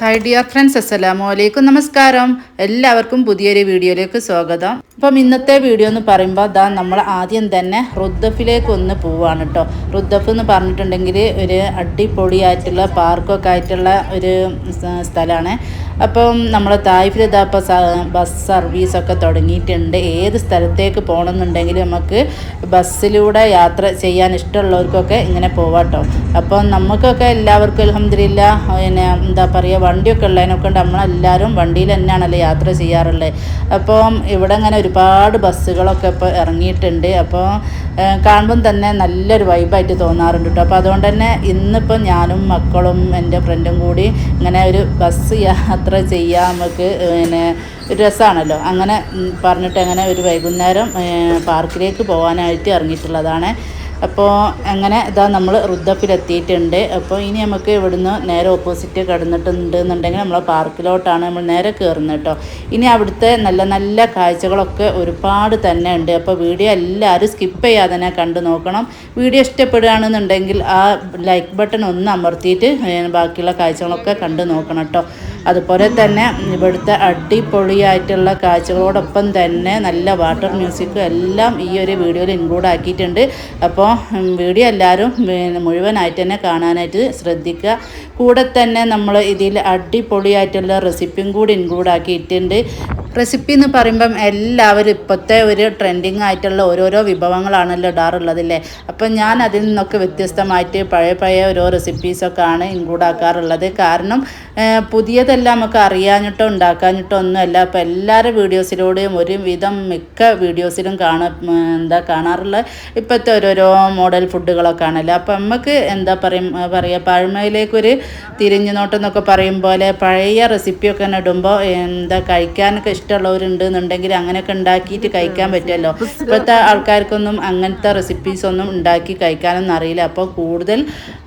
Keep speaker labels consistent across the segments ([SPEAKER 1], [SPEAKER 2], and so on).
[SPEAKER 1] Hi dear friends അസ്സലാമു അലൈക്കും നമസ്കാരം എല്ലാവർക്കും പുതിയൊരു വീഡിയോയിലേക്ക് സ്വാഗതം. അപ്പം ഇന്നത്തെ വീഡിയോ എന്ന് പറയുമ്പോൾ ദാ നമ്മൾ ആദ്യം തന്നെ റുദ്ദഫിലേക്ക് ഒന്ന് പോവാണ് കേട്ടോ റുദ്ദഫ് എന്ന് പറഞ്ഞിട്ടുണ്ടെങ്കിൽ ഒരു അടിപൊളിയായിട്ടുള്ള പാർക്കൊക്കെ ആയിട്ടുള്ള ഒരു സ്ഥലമാണ് അപ്പം നമ്മൾ തായ്ഫിൽ ഇതാ ഇപ്പോൾ ബസ് സർവീസൊക്കെ തുടങ്ങിയിട്ടുണ്ട്. ഏത് സ്ഥലത്തേക്ക് പോകണമെന്നുണ്ടെങ്കിൽ നമുക്ക് ബസ്സിലൂടെ യാത്ര ചെയ്യാൻ ഇഷ്ടമുള്ളവർക്കൊക്കെ ഇങ്ങനെ പോവാട്ടോ അപ്പം നമുക്കൊക്കെ എല്ലാവർക്കും അലഹമില്ല പിന്നെ എന്താ പറയുക വണ്ടിയൊക്കെ ഉള്ളതിനൊക്കെ ഉണ്ട് നമ്മളെല്ലാവരും വണ്ടിയിൽ തന്നെയാണല്ലോ യാത്ര ചെയ്യാറുള്ളത് അപ്പം ഇവിടെ അങ്ങനെ ഒരുപാട് ബസ്സുകളൊക്കെ ഇപ്പോൾ ഇറങ്ങിയിട്ടുണ്ട്. അപ്പോൾ കാണുമ്പം തന്നെ നല്ലൊരു വൈബായിട്ട് തോന്നാറുണ്ട് കേട്ടോ അപ്പോൾ അതുകൊണ്ട് തന്നെ ഇന്നിപ്പോൾ ഞാനും മക്കളും എന്റെ ഫ്രണ്ടും കൂടി ഇങ്ങനെ ഒരു ബസ് യാത്ര ചെയ്യാൻ നമുക്ക് പിന്നെ ഒരു രസമാണല്ലോ അങ്ങനെ പറഞ്ഞിട്ട് അങ്ങനെ ഒരു വൈകുന്നേരം പാർക്കിലേക്ക് പോകാനായിട്ട് ഇറങ്ങിയിട്ടുള്ളതാണ്. അപ്പോൾ അങ്ങനെ ഇതാ നമ്മൾ റുദ്ദപ്പിലെത്തിയിട്ടുണ്ട്. അപ്പോൾ ഇനി നമുക്ക് ഇവിടുന്ന് നേരെ ഓപ്പോസിറ്റ് കിടന്നിട്ടുണ്ട് എന്നുണ്ടെങ്കിൽ നമ്മൾ പാർക്കിലോട്ടാണ് നമ്മൾ നേരെ കയറുന്നത് കേട്ടോ. ഇനി അവിടുത്തെ നല്ല നല്ല കാഴ്ചകളൊക്കെ ഒരുപാട് തന്നെ ഉണ്ട്. അപ്പോൾ വീഡിയോ എല്ലാവരും സ്കിപ്പ് ചെയ്യാതെ തന്നെ കണ്ടു നോക്കണം. വീഡിയോ ഇഷ്ടപ്പെടുകയാണെന്നുണ്ടെങ്കിൽ ആ ലൈക്ക് ബട്ടൺ ഒന്ന് അമർത്തിയിട്ട് ബാക്കിയുള്ള കാഴ്ചകളൊക്കെ കണ്ടു നോക്കണം കേട്ടോ. അതുപോലെ തന്നെ ഇവിടുത്തെ അടിപൊളിയായിട്ടുള്ള കാഴ്ചകളോടൊപ്പം തന്നെ നല്ല വാട്ടർ മ്യൂസിക്കും എല്ലാം ഈ ഒരു വീഡിയോയിൽ ഇൻക്ലൂഡ് ആക്കിയിട്ടുണ്ട്. അപ്പോൾ ഉം, വീഡിയോ എല്ലാവരും മുഴുവനായിട്ട് തന്നെ കാണാനായിട്ട് ശ്രദ്ധിക്കുക. കൂടെ തന്നെ നമ്മൾ ഇതിൽ അടിപൊളിയായിട്ടുള്ള റെസിപ്പിയും കൂടി ഇൻക്ലൂഡ് ആക്കിയിട്ടുണ്ട്. റെസിപ്പി എന്ന് പറയുമ്പം എല്ലാവരും ഇപ്പോഴത്തെ ഒരു ട്രെൻഡിങ് ആയിട്ടുള്ള ഓരോരോ വിഭവങ്ങളാണല്ലോ ഇടാറുള്ളതല്ലേ അപ്പം ഞാൻ അതിൽ നിന്നൊക്കെ വ്യത്യസ്തമായിട്ട് പഴയ പഴയ ഓരോ റെസിപ്പീസൊക്കെ ആണ് ഇൻക്ലൂഡ് ആക്കാറുള്ളത്. കാരണം പുതിയതെല്ലാം നമുക്ക് അറിയാഞ്ഞിട്ടോ ഉണ്ടാക്കാഞ്ഞിട്ടോ ഒന്നുമല്ല. അപ്പോൾ എല്ലാവരുടെ വീഡിയോസിലൂടെയും ഒരുവിധം മിക്ക വീഡിയോസിലും കാണാ എന്താ കാണാറുള്ള ഇപ്പോഴത്തെ ഓരോരോ മോഡൽ ഫുഡുകളൊക്കെ ആണല്ലോ. അപ്പം നമുക്ക് എന്താ പറയും പറയുക പഴമയിലേക്കൊരു തിരിഞ്ഞു നോട്ടം എന്നൊക്കെ പറയും പോലെ പഴയ റെസിപ്പിയൊക്കെ തന്നെ ഇടുമ്പോൾ എന്താ കഴിക്കാനൊക്കെ ഇഷ്ടമുള്ളവരുണ്ട് എന്നുണ്ടെങ്കിൽ അങ്ങനെയൊക്കെ ഉണ്ടാക്കിയിട്ട് കഴിക്കാൻ പറ്റുമല്ലോ. ഇപ്പോഴത്തെ ആൾക്കാർക്കൊന്നും അങ്ങനത്തെ റെസിപ്പീസ് ഒന്നും ഉണ്ടാക്കി കഴിക്കാനൊന്നും അറിയില്ല. അപ്പോൾ കൂടുതൽ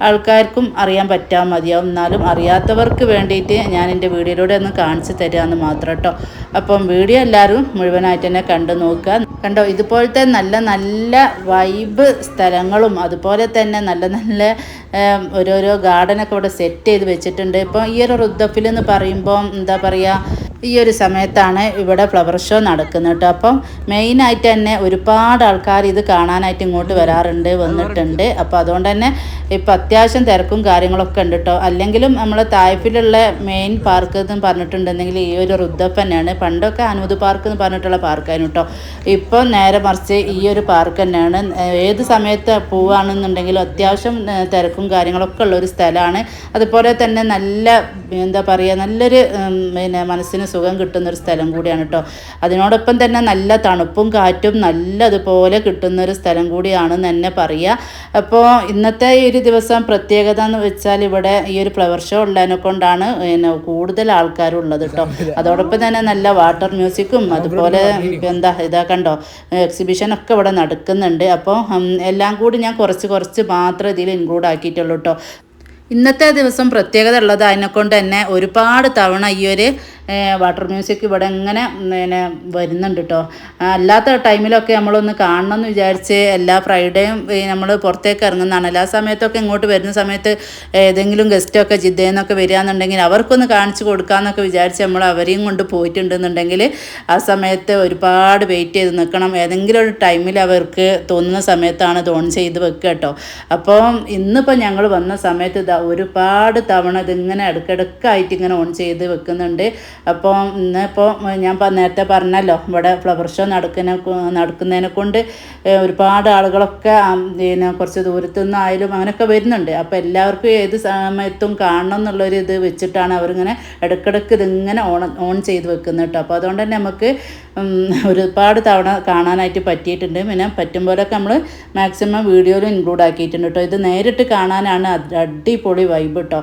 [SPEAKER 1] ആൾക്കാർക്കും അറിയാൻ പറ്റാൻ മതിയാവും. എന്നാലും അറിയാത്തവർക്ക് വേണ്ടിയിട്ട് ഞാൻ എന്റെ വീഡിയോയിലൂടെ ഒന്ന് കാണിച്ചു തരാമെന്ന് മാത്രം കേട്ടോ. അപ്പം വീഡിയോ എല്ലാവരും മുഴുവനായിട്ട് തന്നെ കണ്ടു നോക്കുക. കണ്ടോ ഇതുപോലത്തെ നല്ല നല്ല വൈബ് സ്ഥലങ്ങളും അതുപോലെ തന്നെ നല്ല നല്ല ഓരോരോ ഗാർഡനൊക്കെ ഇവിടെ സെറ്റ് ചെയ്ത് വെച്ചിട്ടുണ്ട്. ഇപ്പോൾ ഈ ഒരു റുദ്ദഫിൽ എന്ന് പറയുമ്പോൾ എന്താ പറയുക ഈ ഒരു സമയത്താണ് ഇവിടെ ഫ്ലവർ ഷോ നടക്കുന്നത് കേട്ടോ അപ്പം മെയിനായിട്ട് തന്നെ ഒരുപാട് ആൾക്കാർ ഇത് കാണാനായിട്ട് ഇങ്ങോട്ട് വരാറുണ്ട് വന്നിട്ടുണ്ട്. അപ്പോൾ അതുകൊണ്ട് തന്നെ ഇപ്പം അത്യാവശ്യം തിരക്കും കാര്യങ്ങളൊക്കെ ഉണ്ട് കേട്ടോ അല്ലെങ്കിലും നമ്മൾ തായ്ഫിലുള്ള മെയിൻ പാർക്ക് എന്ന് പറഞ്ഞിട്ടുണ്ടെങ്കിൽ ഈ ഒരു റുദ്ദഫ് തന്നെയാണ്. പണ്ടൊക്കെ അനുമത് പാർക്ക് എന്ന് പറഞ്ഞിട്ടുള്ള പാർക്കായിരുന്നു കേട്ടോ ഇപ്പോൾ നേരെ മറിച്ച് ഈ ഒരു പാർക്ക് തന്നെയാണ്. ഏത് സമയത്ത് പോവുകയാണെന്നുണ്ടെങ്കിലും അത്യാവശ്യം തിരക്കും കാര്യങ്ങളൊക്കെ ഉള്ള ഒരു സ്ഥലമാണ്. അതുപോലെ തന്നെ നല്ല എന്താ പറയുക നല്ലൊരു പിന്നെ മനസ്സിന് സുഖം കിട്ടുന്നൊരു സ്ഥലം കൂടിയാണ് കേട്ടോ അതിനോടൊപ്പം തന്നെ നല്ല തണുപ്പും കാറ്റും നല്ലതുപോലെ കിട്ടുന്ന ഒരു സ്ഥലം കൂടിയാണെന്ന് തന്നെ പറയുക അപ്പോൾ ഇന്നത്തെ ഈ ഒരു ദിവസം പ്രത്യേകത എന്ന് വെച്ചാൽ ഇവിടെ ഈ ഒരു ഫ്ലവർ ഷോ ഉള്ളതിനെ കൊണ്ടാണ് പിന്നെ കൂടുതൽ ആൾക്കാരുള്ളത് കേട്ടോ അതോടൊപ്പം തന്നെ നല്ല വാട്ടർ മ്യൂസിക്കും അതുപോലെ എന്താ ഇതാ കണ്ടോ എക്സിബിഷനൊക്കെ ഇവിടെ നടക്കുന്നുണ്ട്. അപ്പോൾ എല്ലാം കൂടി ഞാൻ കുറച്ച് കുറച്ച് മാത്രം ഇതിൽ ഇൻക്ലൂഡ് ആക്കിയിട്ടുള്ളൂ കേട്ടോ ഇന്നത്തെ ദിവസം പ്രത്യേകത ഉള്ളത് അതിനെക്കൊണ്ട് തന്നെ ഒരുപാട് തവണ ഈ ഒരു വാട്ടർ മ്യൂസിക് ഇവിടെ ഇങ്ങനെ പിന്നെ വരുന്നുണ്ട് കേട്ടോ അല്ലാത്ത ടൈമിലൊക്കെ നമ്മളൊന്ന് കാണണം എന്ന് വിചാരിച്ച് എല്ലാ ഫ്രൈഡേയും നമ്മൾ പുറത്തേക്ക് ഇറങ്ങുന്നതാണ്. എല്ലാ സമയത്തൊക്കെ ഇങ്ങോട്ട് വരുന്ന സമയത്ത് ഏതെങ്കിലും ഗസ്റ്റൊക്കെ ജിദ്ദയിൽ നിന്നൊക്കെ വരികയെന്നുണ്ടെങ്കിൽ അവർക്കൊന്ന് കാണിച്ചു കൊടുക്കാമെന്നൊക്കെ വിചാരിച്ച് നമ്മൾ അവരെയും കൊണ്ട് പോയിട്ടുണ്ടെന്നുണ്ടെങ്കിൽ ആ സമയത്ത് ഒരുപാട് വെയിറ്റ് ചെയ്ത് നിൽക്കണം. ഏതെങ്കിലും ഒരു ടൈമിൽ അവർക്ക് തോന്നുന്ന സമയത്താണ് ഇത് ഓൺ ചെയ്ത് വെക്കുക കേട്ടോ അപ്പോൾ ഇന്നിപ്പോൾ ഞങ്ങൾ വന്ന സമയത്ത് ഒരുപാട് തവണ ഇതിങ്ങനെ ഇടയ്ക്കിടയ്ക്കായിട്ട് ഇങ്ങനെ ഓൺ ചെയ്ത് വെക്കുന്നുണ്ട്. അപ്പോൾ ഇന്നിപ്പോൾ ഞാൻ നേരത്തെ പറഞ്ഞല്ലോ ഇവിടെ ഫ്ലവർ ഷോ നടക്കുന്ന നടക്കുന്നതിനെ കൊണ്ട് ഒരുപാട് ആളുകളൊക്കെ പിന്നെ കുറച്ച് ദൂരത്തു നിന്നായാലും അങ്ങനെയൊക്കെ വരുന്നുണ്ട്. അപ്പോൾ എല്ലാവർക്കും ഏത് സമയത്തും കാണണം എന്നുള്ളൊരു ഇത് വെച്ചിട്ടാണ് അവരിങ്ങനെ ഇടയ്ക്കിടയ്ക്ക് ഇതിങ്ങനെ ഓൺ ഓൺ ചെയ്ത് വെക്കുന്നത് കേട്ടോ. അപ്പോൾ അതുകൊണ്ട് തന്നെ നമുക്ക് ഒരുപാട് തവണ കാണാനായിട്ട് പറ്റിയിട്ടുണ്ട്. പിന്നെ പറ്റും പോലൊക്കെ നമ്മൾ മാക്സിമം വീഡിയോയിൽ ഇൻക്ലൂഡ് ആക്കിയിട്ടുണ്ട് കേട്ടോ. ഇത് നേരിട്ട് കാണാനാണ് അടിപൊളി വൈബ് കേട്ടോ.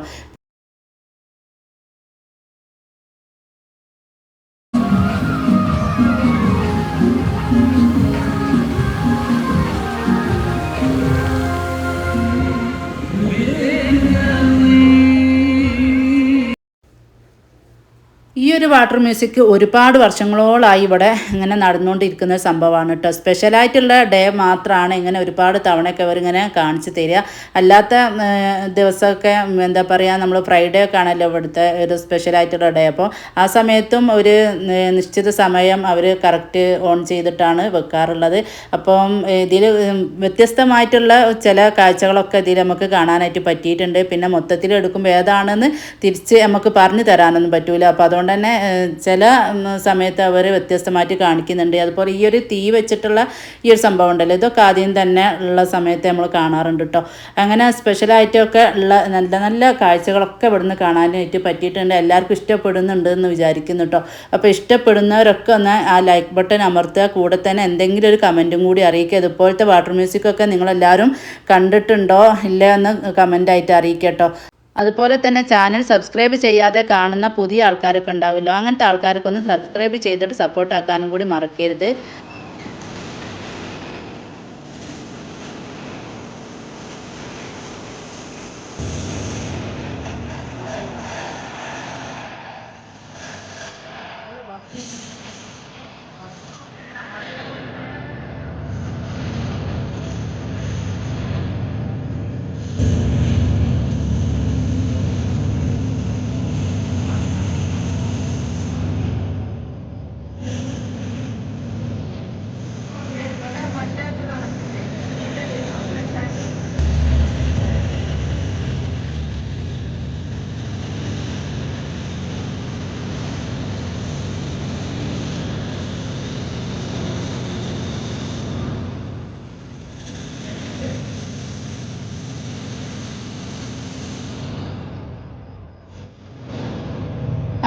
[SPEAKER 1] ഈ ഒരു വാട്ടർ മ്യൂസിക് ഒരുപാട് വർഷങ്ങളോളായി ഇവിടെ ഇങ്ങനെ നടന്നുകൊണ്ടിരിക്കുന്ന സംഭവമാണ് കേട്ടോ. സ്പെഷ്യലായിട്ടുള്ള ഡേ മാത്രമാണ് ഇങ്ങനെ ഒരുപാട് തവണയൊക്കെ അവരിങ്ങനെ കാണിച്ചു തരിക. അല്ലാത്ത ദിവസമൊക്കെ എന്താ പറയുക നമ്മൾ ഫ്രൈഡേ ഒക്കെ ആണല്ലോ ഇവിടുത്തെ ഒരു സ്പെഷ്യലായിട്ടുള്ള ഡേ. അപ്പോൾ ആ സമയത്തും ഒരു നിശ്ചിത സമയം അവർ കറക്റ്റ് ഓൺ ചെയ്തിട്ടാണ് വെക്കാറുള്ളത്. അപ്പം ഇതിൽ വ്യത്യസ്തമായിട്ടുള്ള ചില കാഴ്ചകളൊക്കെ ഇതിൽ നമുക്ക് കാണാനായിട്ട് പറ്റിയിട്ടുണ്ട്. പിന്നെ മൊത്തത്തിൽ എടുക്കുമ്പോൾ ഏതാണെന്ന് തിരിച്ച് നമുക്ക് പറഞ്ഞു തരാനൊന്നും പറ്റൂല. അപ്പോൾ അതുകൊണ്ട് തന്നെ ഏഹ്, ചില സമയത്ത് അവർ വ്യത്യസ്തമായിട്ട് കാണിക്കുന്നുണ്ട്. അതുപോലെ ഈ ഒരു തീ വെച്ചിട്ടുള്ള ഈ ഒരു സംഭവം ഉണ്ടല്ലോ. ഇതൊക്കെ ആദ്യം തന്നെ ഉള്ള സമയത്ത് നമ്മൾ കാണാറുണ്ട് കേട്ടോ അങ്ങനെ സ്പെഷ്യലായിട്ടൊക്കെ ഉള്ള നല്ല നല്ല കാഴ്ചകളൊക്കെ ഇവിടുന്ന് കാണാനായിട്ട് പറ്റിയിട്ടുണ്ട്. എല്ലാവർക്കും ഇഷ്ടപ്പെടുന്നുണ്ട് എന്ന് വിചാരിക്കുന്നു കേട്ടോ അപ്പോൾ ഇഷ്ടപ്പെടുന്നവരൊക്കെ ഒന്ന് ആ ലൈക്ക് ബട്ടൺ അമർത്തുക. കൂടെ തന്നെ എന്തെങ്കിലും ഒരു കമന്റും കൂടി അറിയിക്കുക. ഇതുപോലത്തെ വാട്ടർ മ്യൂസിക്കൊക്കെ നിങ്ങളെല്ലാവരും കണ്ടിട്ടുണ്ടോ? ഇല്ല എന്ന് കമന്റായിട്ട് അറിയിക്കുക കേട്ടോ അതുപോലെ തന്നെ ചാനൽ സബ്സ്ക്രൈബ് ചെയ്യാതെ കാണുന്ന പുതിയ ആൾക്കാരൊക്കെ ഉണ്ടാവുമല്ലോ. അങ്ങനത്തെ ആൾക്കാർക്കൊന്ന് സബ്സ്ക്രൈബ് ചെയ്തിട്ട് സപ്പോർട്ടാക്കാനും കൂടി മറക്കരുത്.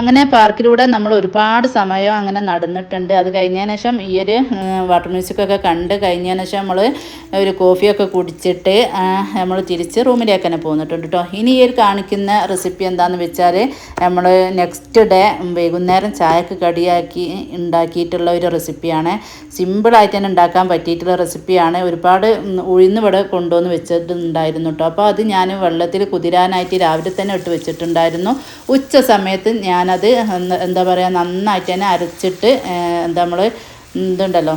[SPEAKER 1] അങ്ങനെ പാർക്കിലൂടെ നമ്മൾ ഒരുപാട് സമയം അങ്ങനെ നടന്നിട്ടുണ്ട്. അത് കഴിഞ്ഞതിന് ശേഷം ഈ ഒരു വാട്ടർ മ്യൂസിക്കൊക്കെ കണ്ട് കഴിഞ്ഞതിന് ശേഷം നമ്മൾ ഒരു കോഫിയൊക്കെ കുടിച്ചിട്ട് നമ്മൾ തിരിച്ച് റൂമിലേക്ക് തന്നെ പോന്നിട്ടുണ്ട് കേട്ടോ ഇനി ഈ ഒരു കാണിക്കുന്ന റെസിപ്പി എന്താണെന്ന് വെച്ചാൽ നമ്മൾ നെക്സ്റ്റ് ഡേ വൈകുന്നേരം ചായക്ക് കടിയാക്കി ഉണ്ടാക്കിയിട്ടുള്ള ഒരു റെസിപ്പിയാണ് സിമ്പിളായിട്ട് തന്നെ ഉണ്ടാക്കാൻ പറ്റിയിട്ടുള്ള റെസിപ്പിയാണ് ഒരുപാട് ഉഴുന്ന് കൊണ്ടുവന്ന് വെച്ചിട്ടുണ്ടായിരുന്നു കേട്ടോ അപ്പോൾ അത് ഞാൻ വെള്ളത്തിൽ കുതിരാനായിട്ട് രാവിലെ തന്നെ ഇട്ട് വെച്ചിട്ടുണ്ടായിരുന്നു. ഉച്ച സമയത്ത് എന്താ- എന്താ പറയുക നന്നായിട്ട് തന്നെ അരച്ചിട്ട് എന്താ നമ്മൾ ഇതുണ്ടല്ലോ.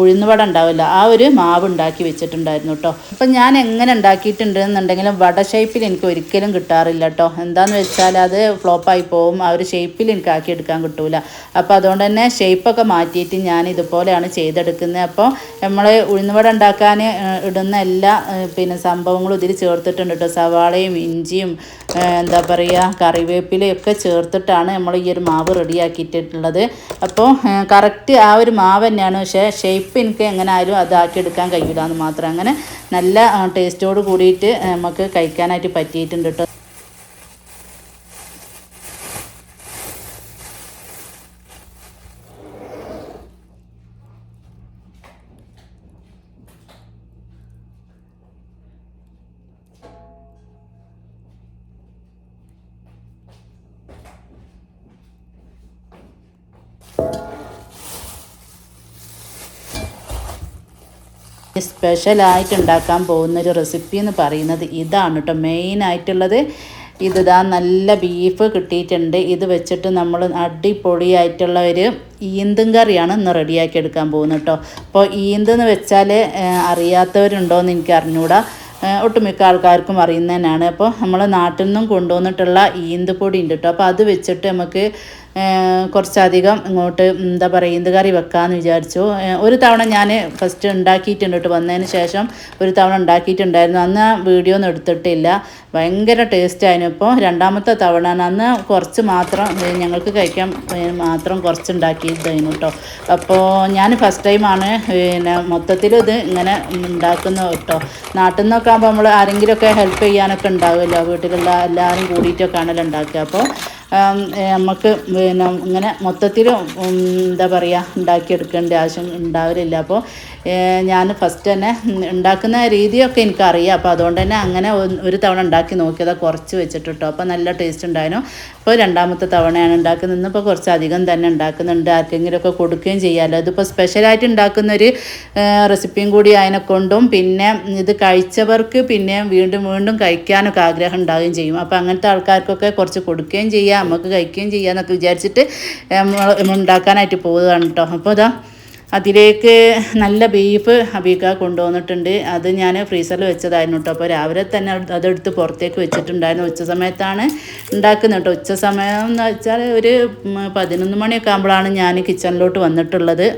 [SPEAKER 1] ഉഴുന്നുവട ഉണ്ടാവില്ല. ആ ഒരു മാവ് ഉണ്ടാക്കി വെച്ചിട്ടുണ്ടായിരുന്നു കേട്ടോ അപ്പം ഞാൻ എങ്ങനെ ഉണ്ടാക്കിയിട്ടുണ്ട് എന്നുണ്ടെങ്കിലും വട ഷേപ്പിൽ എനിക്ക് ഒരിക്കലും കിട്ടാറില്ല കേട്ടോ എന്താന്ന് വെച്ചാൽ അത് ഫ്ലോപ്പായി പോകും ആ ഒരു ഷേപ്പിൽ എനിക്ക് ആക്കി എടുക്കാൻ കിട്ടൂല. അപ്പോൾ അതുകൊണ്ട് തന്നെ ഷേപ്പൊക്കെ മാറ്റിയിട്ട് ഞാൻ ഇതുപോലെയാണ് ചെയ്തെടുക്കുന്നത്. അപ്പോൾ നമ്മൾ ഉഴുന്നുവട ഉണ്ടാക്കാൻ ഇടുന്ന എല്ലാ പിന്നെ സംഭവങ്ങളും ഇതിൽ ചേർത്തിട്ടുണ്ട് കേട്ടോ സവാളയും ഇഞ്ചിയും എന്താ പറയുക കറിവേപ്പിലയും ഒക്കെ ചേർത്തിട്ടാണ് നമ്മൾ ഈ ഒരു മാവ് റെഡിയാക്കിയിട്ടുള്ളത് അപ്പോൾ കറക്റ്റ് ഒരു മാവ് തന്നെയാണ്. പക്ഷേ ഷേപ്പ് എനിക്ക് എങ്ങനെ ആയാലും അതാക്കി എടുക്കാൻ കഴിയില്ല എന്ന് മാത്രം. അങ്ങനെ നല്ല ടേസ്റ്റോട് കൂടിയിട്ട് നമുക്ക് കഴിക്കാനായിട്ട് പറ്റിയിട്ടുണ്ട് കേട്ടോ സ്പെഷ്യലായിട്ട് ഉണ്ടാക്കാൻ പോകുന്ന ഒരു റെസിപ്പി എന്ന് പറയുന്നത് ഇതാണ് കേട്ടോ മെയിനായിട്ടുള്ളത് ഇത് ഇതാ നല്ല ബീഫ് കിട്ടിയിട്ടുണ്ട്. ഇത് വെച്ചിട്ട് നമ്മൾ അടിപൊളിയായിട്ടുള്ള ഒരു ഈന്തും കറിയാണ് ഇന്ന് റെഡിയാക്കി എടുക്കാൻ പോകുന്നത് കേട്ടോ അപ്പോൾ ഈന്തെന്ന് വെച്ചാൽ അറിയാത്തവരുണ്ടോ എന്ന് എനിക്ക് അറിഞ്ഞുകൂടാ ഒട്ടുമിക്ക ആൾക്കാർക്കും അറിയുന്ന തന്നെയാണ് അപ്പോൾ നമ്മൾ നാട്ടിൽ നിന്നും കൊണ്ടുവന്നിട്ടുള്ള ഈന്ത് പൊടി ഉണ്ട് കേട്ടോ അപ്പോൾ അത് വെച്ചിട്ട് നമുക്ക് കുറച്ചധികം ഇങ്ങോട്ട് എന്താ പറയുക ഇന്ത് കറി വെക്കാമെന്ന് വിചാരിച്ചു. ഒരു തവണ ഞാൻ ഫസ്റ്റ് ഉണ്ടാക്കിയിട്ടുണ്ട് കേട്ടോ വന്നതിന് ശേഷം ഒരു തവണ ഉണ്ടാക്കിയിട്ടുണ്ടായിരുന്നു. അന്ന് ആ വീഡിയോ ഒന്നും എടുത്തിട്ടില്ല. ഭയങ്കര ടേസ്റ്റ് ആയിരുന്നു. ഇപ്പോൾ രണ്ടാമത്തെ തവണ അന്ന് കുറച്ച് മാത്രം ഞങ്ങൾക്ക് കഴിക്കാൻ മാത്രം കുറച്ച് ഉണ്ടാക്കിയതായിരുന്നു കേട്ടോ അപ്പോൾ ഞാൻ ഫസ്റ്റ് ടൈമാണ് പിന്നെ മൊത്തത്തിൽ ഇത് ഇങ്ങനെ ഉണ്ടാക്കുന്നത് കേട്ടോ നാട്ടിൽ നിന്നൊക്കെ ആകുമ്പോൾ നമ്മൾ ആരെങ്കിലുമൊക്കെ ഹെൽപ്പ് ചെയ്യാനൊക്കെ ഉണ്ടാവുമല്ലോ. വീട്ടിലുള്ള എല്ലാവരും കൂടിയിട്ടൊക്കെ ആണല്ലോ ഉണ്ടാക്കുക. അപ്പോൾ നമുക്ക് പിന്നെ ഇങ്ങനെ മൊത്തത്തിൽ എന്താ പറയുക ഉണ്ടാക്കിയെടുക്കേണ്ട ആവശ്യം ഉണ്ടാവില്ല അപ്പോൾ ഞാൻ ഫസ്റ്റ് തന്നെ ഉണ്ടാക്കുന്ന രീതിയൊക്കെ എനിക്കറിയാം. അപ്പോൾ അതുകൊണ്ട് തന്നെ അങ്ങനെ ഒരു തവണ ഉണ്ടാക്കി നോക്കിയത് കുറച്ച് വെച്ചിട്ട് കേട്ടോ അപ്പോൾ നല്ല ടേസ്റ്റ് ഉണ്ടായിരുന്നു. ഇപ്പോൾ രണ്ടാമത്തെ തവണയാണ് ഉണ്ടാക്കുന്നത്. ഇന്നിപ്പോൾ കുറച്ച് അധികം തന്നെ ഉണ്ടാക്കുന്നുണ്ട്. ആർക്കെങ്കിലുമൊക്കെ കൊടുക്കുകയും ചെയ്യാമല്ലോ ഇതിപ്പോൾ സ്പെഷ്യലായിട്ട് ഉണ്ടാക്കുന്നൊരു റെസിപ്പിയും കൂടി അതിനെ കൊണ്ടും പിന്നെ ഇത് കഴിച്ചവർക്ക് പിന്നെ വീണ്ടും വീണ്ടും കഴിക്കാനൊക്കെ ആഗ്രഹം ഉണ്ടാവുകയും ചെയ്യും. അപ്പോൾ അങ്ങനത്തെ ആൾക്കാർക്കൊക്കെ കുറച്ച് കൊടുക്കുകയും ചെയ്യാം. നമുക്ക് കഴിക്കുകയും ചെയ്യാമെന്നൊക്കെ വിചാരിച്ചിട്ട് നമ്മൾ ഉണ്ടാക്കാനായിട്ട് പോവുകയാണ് കേട്ടോ അപ്പോൾ ഇതാ അതിലേക്ക് നല്ല ബീഫ് അബീക്ക കൊണ്ടുവന്നിട്ടുണ്ട്. അത് ഞാൻ ഫ്രീസറിൽ വെച്ചതായിരുന്നു കേട്ടോ അപ്പോൾ രാവിലെ തന്നെ അതെടുത്ത് പുറത്തേക്ക് വെച്ചിട്ടുണ്ടായിരുന്നു ഉച്ച സമയത്താണ് ഉണ്ടാക്കുന്നത് കേട്ടോ ഉച്ച സമയം എന്ന് വെച്ചാൽ ഒരു പതിനൊന്ന് മണിയൊക്കെ ആകുമ്പോഴാണ് ഞാൻ കിച്ചണിലോട്ട് വന്നിട്ടുള്ളത്.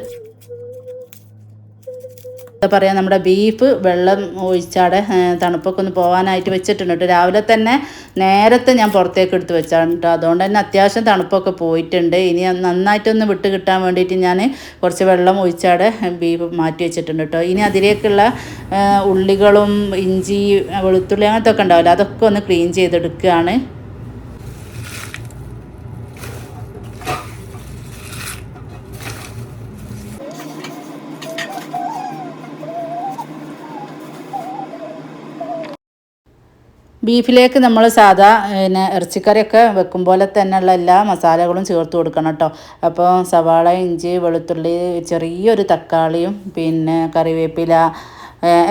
[SPEAKER 1] എന്താ പറയുക നമ്മുടെ ബീഫ് വെള്ളം ഒഴിച്ചാടെ തണുപ്പൊക്കെ ഒന്ന് പോകാനായിട്ട് വെച്ചിട്ടുണ്ട് കേട്ടോ. രാവിലെ തന്നെ നേരത്തെ ഞാൻ പുറത്തേക്ക് എടുത്ത് വെച്ചാണ് കേട്ടോ. അതുകൊണ്ട് തന്നെ അത്യാവശ്യം തണുപ്പൊക്കെ പോയിട്ടുണ്ട്. ഇനി നന്നായിട്ടൊന്ന് വിട്ട് കിട്ടാൻ വേണ്ടിയിട്ട് ഞാൻ കുറച്ച് വെള്ളം ഒഴിച്ചാടെ ബീഫ് മാറ്റി വെച്ചിട്ടുണ്ട് കേട്ടോ. ഇനി അതിലേക്കുള്ള ഉള്ളികളും ഇഞ്ചി വെളുത്തുള്ളി അങ്ങനത്തെ ഒക്കെ ഉണ്ടാവില്ല അതൊക്കെ ഒന്ന് ക്ലീൻ ചെയ്തെടുക്കുകയാണ്. ബീഫിലേക്ക് നമ്മൾ സാധാ പിന്നെ ഇറച്ചിക്കറിയൊക്കെ വെക്കും പോലെ തന്നെയുള്ള എല്ലാ മസാലകളും ചേർത്ത് കൊടുക്കണം കേട്ടോ അപ്പോൾ സവാള ഇഞ്ചി വെളുത്തുള്ളി ചെറിയൊരു തക്കാളിയും പിന്നെ കറിവേപ്പില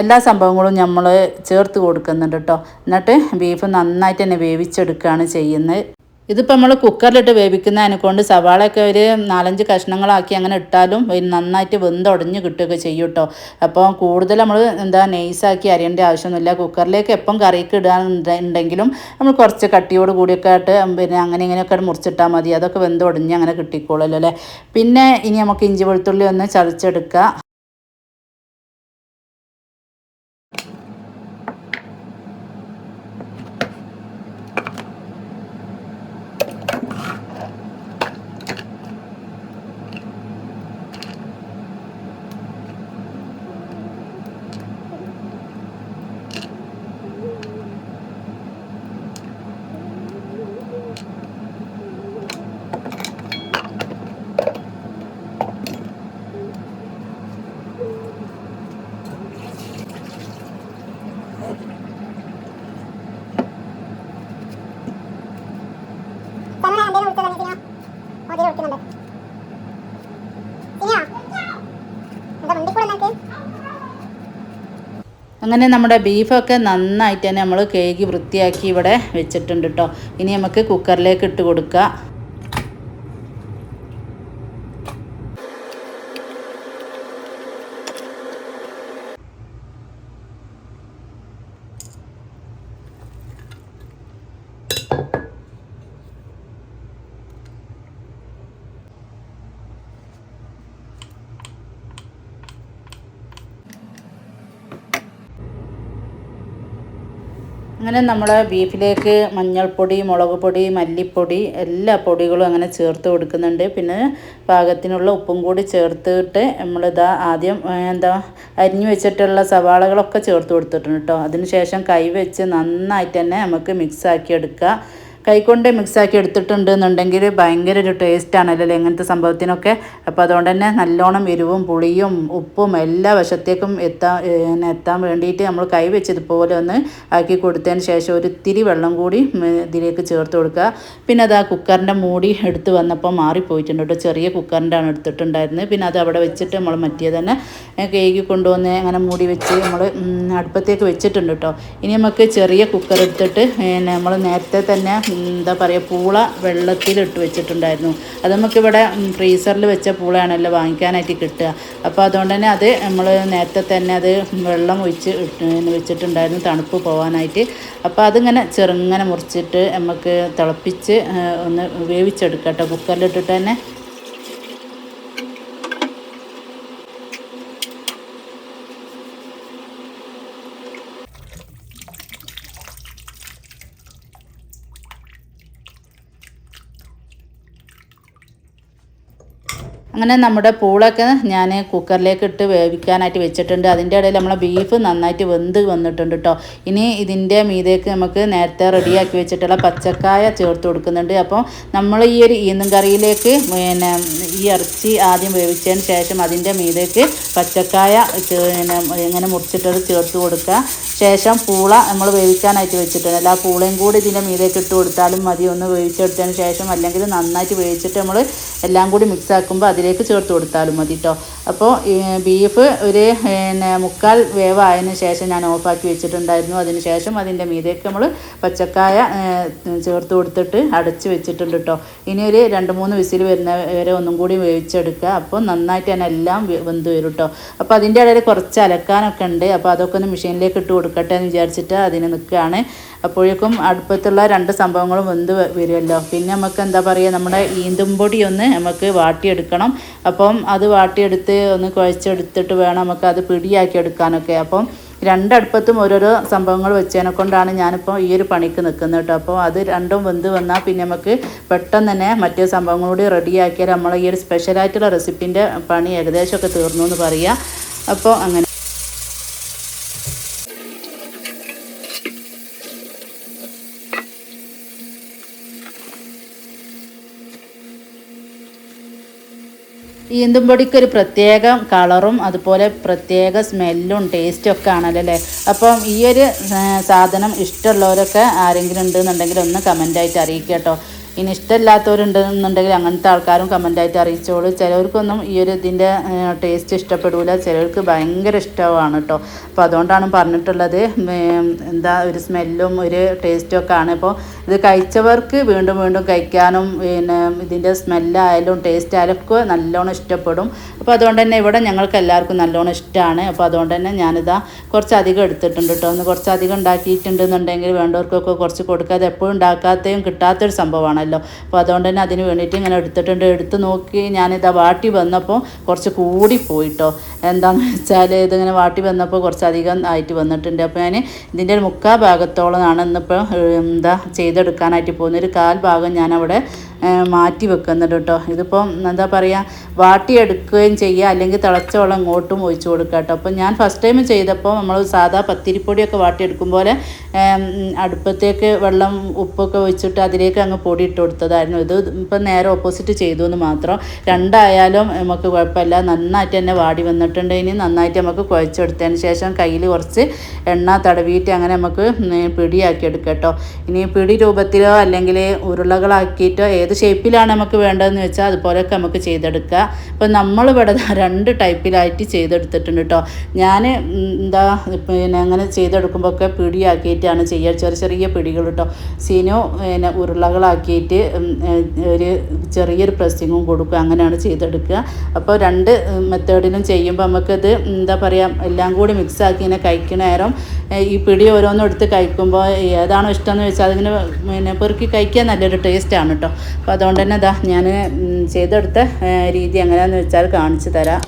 [SPEAKER 1] എല്ലാ സംഭവങ്ങളും നമ്മൾ ചേർത്ത് കൊടുക്കുന്നുണ്ട് കേട്ടോ എന്നിട്ട് ബീഫ് നന്നായിട്ട് തന്നെ വേവിച്ചെടുക്കുകയാണ് ചെയ്യുന്നത്. ഇതിപ്പോൾ നമ്മൾ കുക്കറിലിട്ട് വേവിക്കുന്നതിനെ കൊണ്ട് സവാളയൊക്കെ ഒരു നാലഞ്ച് കഷ്ണങ്ങളാക്കി അങ്ങനെ ഇട്ടാലും നന്നായിട്ട് വെന്തുടഞ്ഞ് കിട്ടുകയൊക്കെ ചെയ്യും കേട്ടോ അപ്പോൾ കൂടുതൽ നമ്മൾ എന്താ നെയ്സാക്കി അരിയേണ്ട ആവശ്യമൊന്നുമില്ല. കുക്കറിലേക്ക് എപ്പം കറിക്ക് ഇടാനുണ്ടെങ്കിലും നമ്മൾ കുറച്ച് കട്ടിയോട് കൂടിയൊക്കെ ആയിട്ട് പിന്നെ അങ്ങനെ ഇങ്ങനെയൊക്കെ മുറിച്ചിട്ടാൽ മതി. അതൊക്കെ വെന്തുടഞ്ഞ് അങ്ങനെ കിട്ടിക്കോളല്ലോ അല്ലേ? പിന്നെ ഇനി നമുക്ക് ഇഞ്ചി വെളുത്തുള്ളി ഒന്ന് ചതച്ചെടുക്കുക അങ്ങനെ നമ്മുടെ ബീഫൊക്കെ നന്നായിട്ട് തന്നെ നമ്മൾ കേകി വൃത്തിയാക്കി ഇവിടെ വെച്ചിട്ടുണ്ട് കേട്ടോ ഇനി നമുക്ക് കുക്കറിലേക്ക് ഇട്ട് കൊടുക്കുക അങ്ങനെ നമ്മൾ ബീഫിലേക്ക് മഞ്ഞൾപ്പൊടി മുളക് പൊടി മല്ലിപ്പൊടി എല്ലാ പൊടികളും അങ്ങനെ ചേർത്ത് കൊടുക്കുന്നുണ്ട്. പിന്നെ പാകത്തിനുള്ള ഉപ്പും കൂടി ചേർത്തിട്ട് നമ്മളിതാ ആദ്യം എന്താ അരിഞ്ഞു വെച്ചിട്ടുള്ള സവാളകളൊക്കെ ചേർത്ത് കൊടുത്തിട്ടുണ്ട് കേട്ടോ. അതിന് ശേഷം കൈ വെച്ച് നന്നായിട്ട് തന്നെ നമുക്ക് മിക്സ് ആക്കി കൈകൊണ്ട് മിക്സാക്കി എടുത്തിട്ടുണ്ട് എന്നുണ്ടെങ്കിൽ ഭയങ്കര ഒരു ടേസ്റ്റാണല്ലോ ഇങ്ങനത്തെ സംഭവത്തിനൊക്കെ. അപ്പോൾ അതുകൊണ്ട് തന്നെ നല്ലോണം എരിവും പുളിയും ഉപ്പും എല്ലാ വശത്തേക്കും എത്താൻ എത്താൻ വേണ്ടിയിട്ട് നമ്മൾ കൈ വെച്ച് ഇതുപോലെ ഒന്ന് ആക്കി കൊടുത്തതിന് ശേഷം ഒരു ഇത്തിരി വെള്ളം കൂടി ഇതിലേക്ക് ചേർത്ത് കൊടുക്കുക. പിന്നെ അത് ആ കുക്കറിന്റെ മൂടി എടുത്ത് വന്നപ്പോൾ മാറിപ്പോയിട്ടുണ്ട് കേട്ടോ. ചെറിയ കുക്കറിന്റെ ആണ് എടുത്തിട്ടുണ്ടായിരുന്നത്. പിന്നെ അത് അവിടെ വെച്ചിട്ട് നമ്മൾ മറ്റേ തന്നെ കേക്ക് കൊണ്ടുവന്ന് അങ്ങനെ മൂടി വെച്ച് നമ്മൾ അടുപ്പത്തേക്ക് വെച്ചിട്ടുണ്ട് കേട്ടോ. ഇനി നമുക്ക് ചെറിയ കുക്കർ എടുത്തിട്ട് നമ്മൾ നേരത്തെ തന്നെ എന്താ പറയുക പൂള വെള്ളത്തിലിട്ട് വെച്ചിട്ടുണ്ടായിരുന്നു. അത് നമുക്കിവിടെ ഫ്രീസറിൽ വെച്ച പൂളയാണല്ലോ വാങ്ങിക്കാനായിട്ട് കിട്ടുക. അപ്പോൾ അതുകൊണ്ട് തന്നെ അത് നമ്മൾ നേരത്തെ തന്നെ അത് വെള്ളം ഒഴിച്ച് വെച്ചിട്ടുണ്ടായിരുന്നു തണുപ്പ് പോകാനായിട്ട് അപ്പോൾ അതിങ്ങനെ ചെറുങ്ങനെ മുറിച്ചിട്ട് നമുക്ക് തിളപ്പിച്ച് ഒന്ന് വേവിച്ചെടുക്കാം കേട്ടോ. കുക്കറിലിട്ടിട്ട് തന്നെ അങ്ങനെ നമ്മുടെ പൂളൊക്കെ ഞാൻ കുക്കറിലേക്ക് ഇട്ട് വേവിക്കാനായിട്ട് വെച്ചിട്ടുണ്ട്. അതിന്റെ ഇടയിൽ നമ്മളെ ബീഫ് നന്നായിട്ട് വെന്ത് വന്നിട്ടുണ്ട് കേട്ടോ ഇനി ഇതിന്റെ മീതേക്ക് നമുക്ക് നേരത്തെ റെഡിയാക്കി വെച്ചിട്ടുള്ള പച്ചക്കായ ചേർത്ത് കൊടുക്കുന്നുണ്ട്. അപ്പോൾ നമ്മൾ ഈ ഒരു ഈന്നും കറിയിലേക്ക് പിന്നെ ഈ ഇറച്ചി ആദ്യം വേവിച്ചതിന് ശേഷം അതിന്റെ മീതേക്ക് പച്ചക്കായ പിന്നെ ഇങ്ങനെ മുറിച്ചിട്ടത് ചേർത്ത് കൊടുക്കുക. ശേഷം പൂള നമ്മൾ വേവിക്കാനായിട്ട് വെച്ചിട്ടുണ്ട്. അല്ല ആ പൂളയും കൂടി ഇതിന്റെ മീതേക്ക് ഇട്ട് കൊടുത്താലും മതി. ഒന്ന് വേവിച്ചെടുത്തതിന് ശേഷം അല്ലെങ്കിൽ നന്നായിട്ട് വേവിച്ചിട്ട് നമ്മൾ എല്ലാം കൂടി മിക്സ് ആക്കുമ്പോൾ അതിലേക്ക് ചേർത്ത് കൊടുത്താലും മതി കേട്ടോ അപ്പോൾ ബീഫ് ഒരു പിന്നെ മുക്കാൽ വേവായതിനു ശേഷം ഞാൻ ഓഫാക്കി വെച്ചിട്ടുണ്ടായിരുന്നു. അതിന് ശേഷം അതിന്റെ മീതേക്ക് നമ്മൾ പച്ചക്കായ ചേർത്ത് കൊടുത്തിട്ട് അടച്ച് വെച്ചിട്ടുണ്ട് കേട്ടോ ഇനി ഒരു രണ്ട് മൂന്ന് വിസിൽ വരുന്ന വരെ ഒന്നും കൂടി വേവിച്ചെടുക്കുക. അപ്പോൾ നന്നായിട്ട് തന്നെ എല്ലാം വെന്ത് വരും കേട്ടോ അപ്പോൾ അതിന്റെ ഇടയിൽ കുറച്ച് അലക്കാനൊക്കെ ഉണ്ട്. അപ്പോൾ അതൊക്കെ ഒന്ന് മെഷീനിലേക്ക് ഇട്ട് കൊടുക്കട്ടെ എന്ന് വിചാരിച്ചിട്ട് അതിന് നിൽക്കുകയാണ്. അപ്പോഴേക്കും അടുപ്പത്തുള്ള രണ്ട് സംഭവങ്ങളും വെന്ത് വരുമല്ലോ. പിന്നെ നമുക്ക് എന്താ പറയുക നമ്മുടെ ഈന്തുംപൊടി ഒന്ന് നമുക്ക് വാട്ടിയെടുക്കണം. അപ്പം അത് വാട്ടിയെടുത്ത് ഒന്ന് കുഴച്ചെടുത്തിട്ട് വേണം നമുക്ക് അത് പിടിയാക്കി എടുക്കാനൊക്കെ. അപ്പം രണ്ടടുപ്പത്തും ഓരോരോ സംഭവങ്ങൾ വെച്ചതിനെ കൊണ്ടാണ് ഞാനിപ്പോൾ ഈ ഒരു പണിക്ക് നിൽക്കുന്നത് കേട്ടോ. അപ്പോൾ അത് രണ്ടും വെന്ത് വന്നാൽ പിന്നെ നമുക്ക് പെട്ടെന്ന് തന്നെ മറ്റേ സംഭവങ്ങൾ കൂടി റെഡിയാക്കിയാൽ നമ്മൾ ഈ ഒരു സ്പെഷ്യലായിട്ടുള്ള റെസിപ്പിന്റെ പണി ഏകദേശമൊക്കെ തീർന്നു എന്ന് പറയുക. അപ്പോൾ അങ്ങനെ. ഈന്തുംപൊടിക്ക് ഒരു പ്രത്യേക കളറും അതുപോലെ പ്രത്യേക സ്മെല്ലും ടേസ്റ്റും ഒക്കെ ആണല്ലോ അല്ലേ അപ്പം ഈ ഒരു സാധനം ഇഷ്ടമുള്ളവരൊക്കെ ആരെങ്കിലും ഉണ്ടെന്നുണ്ടെങ്കിൽ ഒന്ന് കമന്റായിട്ട് അറിയിക്കുക കേട്ടോ. ഇനി ഇഷ്ടമില്ലാത്തവരുണ്ടെന്നുണ്ടെങ്കിൽ അങ്ങനത്തെ ആൾക്കാരും കമന്റായിട്ട് അറിയിച്ചോളൂ. ചിലവർക്കൊന്നും ഈ ഒരു ഇതിന്റെ ടേസ്റ്റ് ഇഷ്ടപ്പെടില്ല ചിലർക്ക് ഭയങ്കര ഇഷ്ടമാണ് കേട്ടോ അപ്പോൾ അതുകൊണ്ടാണ് പറഞ്ഞിട്ടുള്ളത് എന്താ ഒരു സ്മെല്ലും ഒരു ടേസ്റ്റും ഒക്കെ ആണ്. ഇപ്പോൾ ഇത് കഴിച്ചവർക്ക് വീണ്ടും വീണ്ടും കഴിക്കാനും പിന്നെ ഇതിന്റെ സ്മെല്ലായാലും ടേസ്റ്റ് ആയാലും ഒക്കെ നല്ലോണം ഇഷ്ടപ്പെടും. അപ്പോൾ അതുകൊണ്ട് തന്നെ ഇവിടെ ഞങ്ങൾക്ക് എല്ലാവർക്കും നല്ലോണം ഇഷ്ടമാണ് അപ്പോൾ അതുകൊണ്ട് തന്നെ ഞാനിതാ കുറച്ചധികം എടുത്തിട്ടുണ്ട് കേട്ടോ ഒന്ന് കുറച്ചധികം ഉണ്ടാക്കിയിട്ടുണ്ടെന്നുണ്ടെങ്കിൽ വേണ്ടവർക്കൊക്കെ കുറച്ച് കൊടുക്കാതെ എപ്പോഴും ഉണ്ടാക്കാത്തയും കിട്ടാത്തൊരു സംഭവമാണല്ലോ അപ്പോൾ അതുകൊണ്ട് തന്നെ അതിന് വേണ്ടിയിട്ട് ഇങ്ങനെ എടുത്തിട്ടുണ്ട്. എടുത്ത് നോക്കി ഞാനിതാ വാട്ടി വന്നപ്പോൾ കുറച്ച് കൂടി പോയിട്ടോ. എന്താണെന്ന് വെച്ചാൽ ഇതിങ്ങനെ വാട്ടി വന്നപ്പോൾ കുറച്ചധികം ആയിട്ട് വന്നിട്ടുണ്ട്. അപ്പോൾ ഞാൻ ഇതിന്റെ ഒരു മുക്കാ ഭാഗത്തോളമാണ് ഇന്നിപ്പോൾ എന്താ ചെയ്തെടുക്കാനായിട്ട് പോകുന്നത്. ഒരു കാൽ ഭാഗം ഞാനവിടെ മാറ്റി വെക്കുന്നുണ്ട് കേട്ടോ. ഇതിപ്പം എന്താ പറയുക വാട്ടിയെടുക്കുകയും ചെയ്യുക അല്ലെങ്കിൽ തിളച്ച വെള്ളം ഇങ്ങോട്ടും ഒഴിച്ചു കൊടുക്കുക കേട്ടോ. അപ്പം ഞാൻ ഫസ്റ്റ് ടൈം ചെയ്തപ്പോൾ നമ്മൾ സാധാ പത്തിരിപ്പൊടിയൊക്കെ വാട്ടിയെടുക്കും പോലെ അടുപ്പത്തേക്ക് വെള്ളം ഉപ്പൊക്കെ ഒഴിച്ചിട്ട് അതിലേക്ക് അങ്ങ് പൊടി ഇട്ട് കൊടുത്തതായിരുന്നു. ഇത് ഇപ്പം നേരെ ഓപ്പോസിറ്റ് ചെയ്തു എന്ന് മാത്രം. രണ്ടായാലും നമുക്ക് കുഴപ്പമില്ല. നന്നായിട്ട് തന്നെ വാടി വന്നിട്ടുണ്ട്. ഇനി നന്നായിട്ട് നമുക്ക് കുഴച്ചെടുത്തതിന് ശേഷം കയ്യിൽ കുറച്ച് എണ്ണ തടവിയിട്ട് അങ്ങനെ നമുക്ക് പിടിയാക്കി എടുക്കാം കേട്ടോ. ഇനി പിടി രൂപത്തിലോ അല്ലെങ്കിൽ ഉരുളകളാക്കിയിട്ടോ ഏത് ഷേപ്പിലാണ് നമുക്ക് വേണ്ടതെന്ന് വെച്ചാൽ അതുപോലെയൊക്കെ നമുക്ക് ചെയ്തെടുക്കുക. ഇപ്പം നമ്മളിവിടെ രണ്ട് ടൈപ്പിലായിട്ട് ചെയ്തെടുത്തിട്ടുണ്ട് കേട്ടോ ഞാൻ എന്താ പിന്നെ അങ്ങനെ ചെയ്തെടുക്കുമ്പോൾ ഒക്കെ പിടിയാക്കിയിട്ടാണ് ചെയ്യുക ചെറിയ ചെറിയ പിടികൾ കേട്ടോ സീനോ പിന്നെ ഉരുളകളാക്കിയിട്ട് ഒരു ചെറിയൊരു പ്രസ്സിങ്ങും കൊടുക്കുക. അങ്ങനെയാണ് ചെയ്തെടുക്കുക. അപ്പോൾ രണ്ട് മെത്തേഡിലും ചെയ്യുമ്പോൾ നമുക്കത് എന്താ പറയുക എല്ലാം കൂടി മിക്സ് ആക്കി ഇങ്ങനെ കഴിക്കണ നേരം ഈ പിടി ഓരോന്നും എടുത്ത് കഴിക്കുമ്പോൾ ഏതാണോ ഇഷ്ടമെന്ന് വെച്ചാൽ അതിങ്ങനെ പിന്നെ പെറുക്കി കഴിക്കാൻ നല്ലൊരു ടേസ്റ്റാണ് കേട്ടോ അപ്പോൾ അതുകൊണ്ട് തന്നെ ഇതാ ഞാൻ ചെയ്തെടുത്ത രീതി എങ്ങനെയാണെന്ന് വെച്ചാൽ കാണിച്ചു തരാം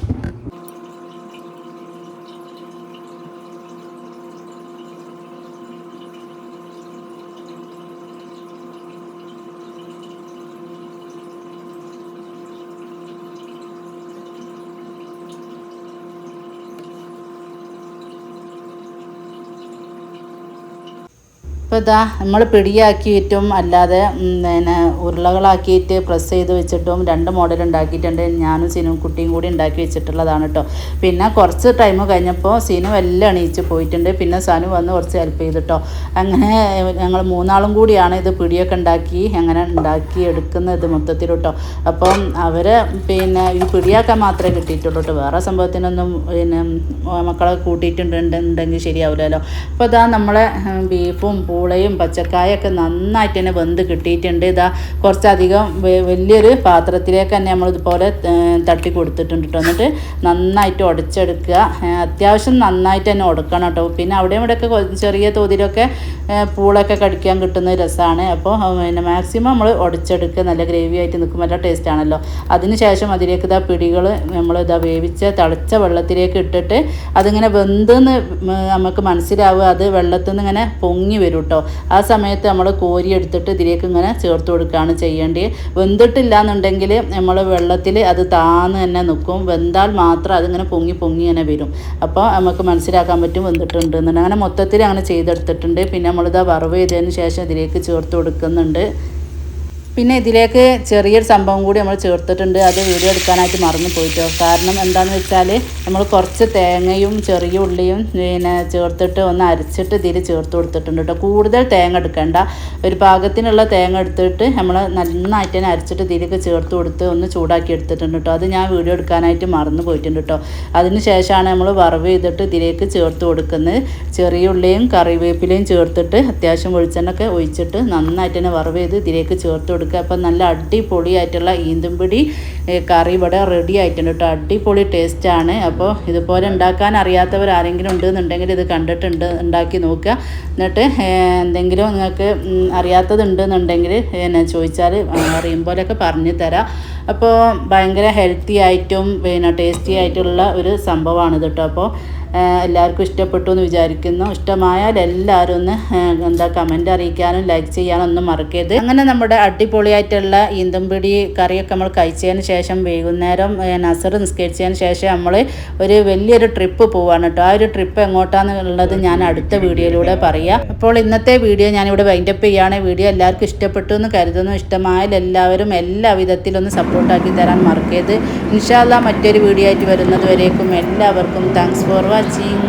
[SPEAKER 1] ഇപ്പോൾ ഇതാ നമ്മൾ പിടിയാക്കിയിട്ടും അല്ലാതെ പിന്നെ ഉരുളകളാക്കിയിട്ട് പ്രസ് ചെയ്ത് വെച്ചിട്ടും രണ്ട് മോഡൽ ഉണ്ടാക്കിയിട്ടുണ്ട്. ഞാനും സിനും കുട്ടിയും കൂടി ഉണ്ടാക്കി വെച്ചിട്ടുള്ളതാണ് കേട്ടോ പിന്നെ കുറച്ച് ടൈം കഴിഞ്ഞപ്പോൾ സീനും എല്ലാം എണീച്ച് പോയിട്ടുണ്ട്. പിന്നെ സാനു വന്ന് കുറച്ച് ഹെൽപ്പ് ചെയ്തിട്ടോ അങ്ങനെ ഞങ്ങൾ മൂന്നാളും കൂടിയാണ് ഇത് പിടിയൊക്കെ ഉണ്ടാക്കി അങ്ങനെ ഉണ്ടാക്കി എടുക്കുന്നത് മൊത്തത്തിൽ കേട്ടോ അപ്പം അവർ പിന്നെ ഈ പിടിയാക്കാൻ മാത്രമേ കിട്ടിയിട്ടുള്ളൂ കേട്ടോ വേറെ സംഭവത്തിനൊന്നും പിന്നെ മക്കളെ കൂട്ടിയിട്ടുണ്ടെങ്കിൽ ശരിയാവില്ലല്ലോ. അപ്പോൾ ഇതാ നമ്മളെ ബീഫും ബീഫും പൂളയും പച്ചക്കായൊക്കെ നന്നായിട്ട് തന്നെ വെന്ത് കിട്ടിയിട്ടുണ്ട്. ഇതാ കുറച്ചധികം വലിയൊരു പാത്രത്തിലേക്ക് തന്നെ നമ്മളിതുപോലെ തട്ടി കൊടുത്തിട്ടുണ്ട് കേട്ടോ എന്നിട്ട് നന്നായിട്ട് ഉടച്ചെടുക്കുക അത്യാവശ്യം നന്നായിട്ട് തന്നെ ഉടക്കണം കേട്ടോ പിന്നെ അവിടെയും ഇവിടെയൊക്കെ ചെറിയ തോതിലൊക്കെ പൂളൊക്കെ കടിക്കാൻ കിട്ടുന്ന രസമാണ് അപ്പോൾ പിന്നെ മാക്സിമം നമ്മൾ ഉടച്ചെടുക്കുക നല്ല ഗ്രേവി ആയിട്ട് നിൽക്കും നല്ല ടേസ്റ്റ് ആണല്ലോ. അതിനുശേഷം അതിലേക്ക് ഇതാ പിടികൾ നമ്മൾ ഇതാ വേവിച്ച തിളച്ച വെള്ളത്തിലേക്ക് ഇട്ടിട്ട് അതിങ്ങനെ വെന്തെന്ന് നമുക്ക് മനസ്സിലാവുക. അത് വെള്ളത്തിൽ നിന്ന് ഇങ്ങനെ പൊങ്ങി വരും കേട്ടോ ആ സമയത്ത് നമ്മൾ കോരി എടുത്തിട്ട് ഇതിലേക്ക് ഇങ്ങനെ ചേർത്ത് കൊടുക്കുകയാണ് ചെയ്യേണ്ടത്. വെന്തിട്ടില്ല എന്നുണ്ടെങ്കിൽ നമ്മൾ വെള്ളത്തിൽ അത് താന്ന് തന്നെ നിൽക്കും. വെന്താൽ മാത്രം അതിങ്ങനെ പൊങ്ങി പൊങ്ങി ഇങ്ങനെ വരും. അപ്പോൾ നമുക്ക് മനസ്സിലാക്കാൻ പറ്റും വെന്തിട്ടുണ്ട് അങ്ങനെ മൊത്തത്തിൽ അങ്ങനെ ചെയ്തെടുത്തിട്ടുണ്ട്. പിന്നെ നമ്മളിതാ വറവ് ചെയ്തതിന് ശേഷം ഇതിലേക്ക് ചേർത്ത് കൊടുക്കുന്നുണ്ട്. പിന്നെ ഇതിലേക്ക് ചെറിയൊരു സംഭവം കൂടി നമ്മൾ ചേർത്തിട്ടുണ്ട്. അത് വീഡിയോ എടുക്കാനായിട്ട് മറന്നു പോയിട്ടോ. കാരണം എന്താണെന്ന് വെച്ചാൽ നമ്മൾ കുറച്ച് തേങ്ങയും ചെറിയ ഉള്ളിയും പിന്നെ ചേർത്തിട്ട് ഒന്ന് അരച്ചിട്ട് ഇതിൽ ചേർത്ത് കൊടുത്തിട്ടുണ്ട് കേട്ടോ കൂടുതൽ തേങ്ങ എടുക്കേണ്ട. ഒരു പാകത്തിനുള്ള തേങ്ങ എടുത്തിട്ട് നമ്മൾ നന്നായിട്ട് തന്നെ അരച്ചിട്ട് ഇതിലേക്ക് ചേർത്ത് കൊടുത്ത് ഒന്ന് ചൂടാക്കി എടുത്തിട്ടുണ്ട് കേട്ടോ അത് ഞാൻ വീഡിയോ എടുക്കാനായിട്ട് മറന്നു പോയിട്ടുണ്ട് കേട്ടോ അതിന് ശേഷമാണ് നമ്മൾ വറവ് ചെയ്തിട്ട് ഇതിലേക്ക് ചേർത്ത് കൊടുക്കുന്നത്. ചെറിയ ഉള്ളിയും കറിവേപ്പിലയും ചേർത്തിട്ട് അത്യാവശ്യം വെളിച്ചെണ്ണൊക്കെ ഒഴിച്ചിട്ട് നന്നായിട്ട് തന്നെ വറവ് ചെയ്ത് ഇതിലേക്ക് ചേർത്ത് കൊടുക്കുക. അപ്പം നല്ല അടിപൊളിയായിട്ടുള്ള ഈന്തുംപിടി കറി ഇവിടെ റെഡി ആയിട്ടുണ്ട് കേട്ടോ അടിപൊളി ടേസ്റ്റാണ് അപ്പോൾ ഇതുപോലെ ഉണ്ടാക്കാൻ അറിയാത്തവർ ആരെങ്കിലും ഉണ്ടെന്നുണ്ടെങ്കിൽ ഇത് കണ്ടിട്ടുണ്ട് ഉണ്ടാക്കി നോക്കുക. എന്നിട്ട് എന്തെങ്കിലും നിങ്ങൾക്ക് അറിയാത്തതുണ്ടെന്നുണ്ടെങ്കിൽ എന്നെ ചോദിച്ചാൽ അറിയും പോലെയൊക്കെ പറഞ്ഞു തരാം. അപ്പോൾ ഭയങ്കര ഹെൽത്തി ആയിട്ടും പിന്നെ ടേസ്റ്റി ആയിട്ടുള്ള ഒരു സംഭവമാണ് കേട്ടോ അപ്പോൾ എല്ലാവർക്കും ഇഷ്ടപ്പെട്ടു എന്ന് വിചാരിക്കുന്നു. ഇഷ്ടമായാൽ എല്ലാവരും ഒന്ന് എന്താ കമന്റ് അറിയിക്കാനും ലൈക്ക് ചെയ്യാനും ഒന്നും മറക്കരുത്. അങ്ങനെ നമ്മുടെ അടിപൊളിയായിട്ടുള്ള ഈന്തമ്പിടി കറിയൊക്കെ നമ്മൾ കഴിച്ചതിന് ശേഷം വൈകുന്നേരം നസർ നിസ്കരിച്ചതിന് ശേഷം നമ്മൾ ഒരു വലിയൊരു ട്രിപ്പ് പോവാണ് കേട്ടോ. ആ ഒരു ട്രിപ്പ് എങ്ങോട്ടാണെന്നുള്ളത് ഞാൻ അടുത്ത വീഡിയോയിലൂടെ പറയാം. അപ്പോൾ ഇന്നത്തെ വീഡിയോ ഞാനിവിടെ വൈൻഡപ്പ് ചെയ്യുകയാണ്. വീഡിയോ എല്ലാവർക്കും ഇഷ്ടപ്പെട്ടു എന്ന് കരുതുന്നു. ഇഷ്ടമായാൽ എല്ലാവരും എല്ലാ വിധത്തിലൊന്ന് സപ്പോർട്ടാക്കി തരാൻ മറക്കരുത്. ഇൻഷാല്ല മറ്റൊരു വീഡിയോ ആയിട്ട് വരുന്നത് വരേക്കും. എല്ലാവർക്കും താങ്ക്സ് ഫോർ വാച്ചിങ്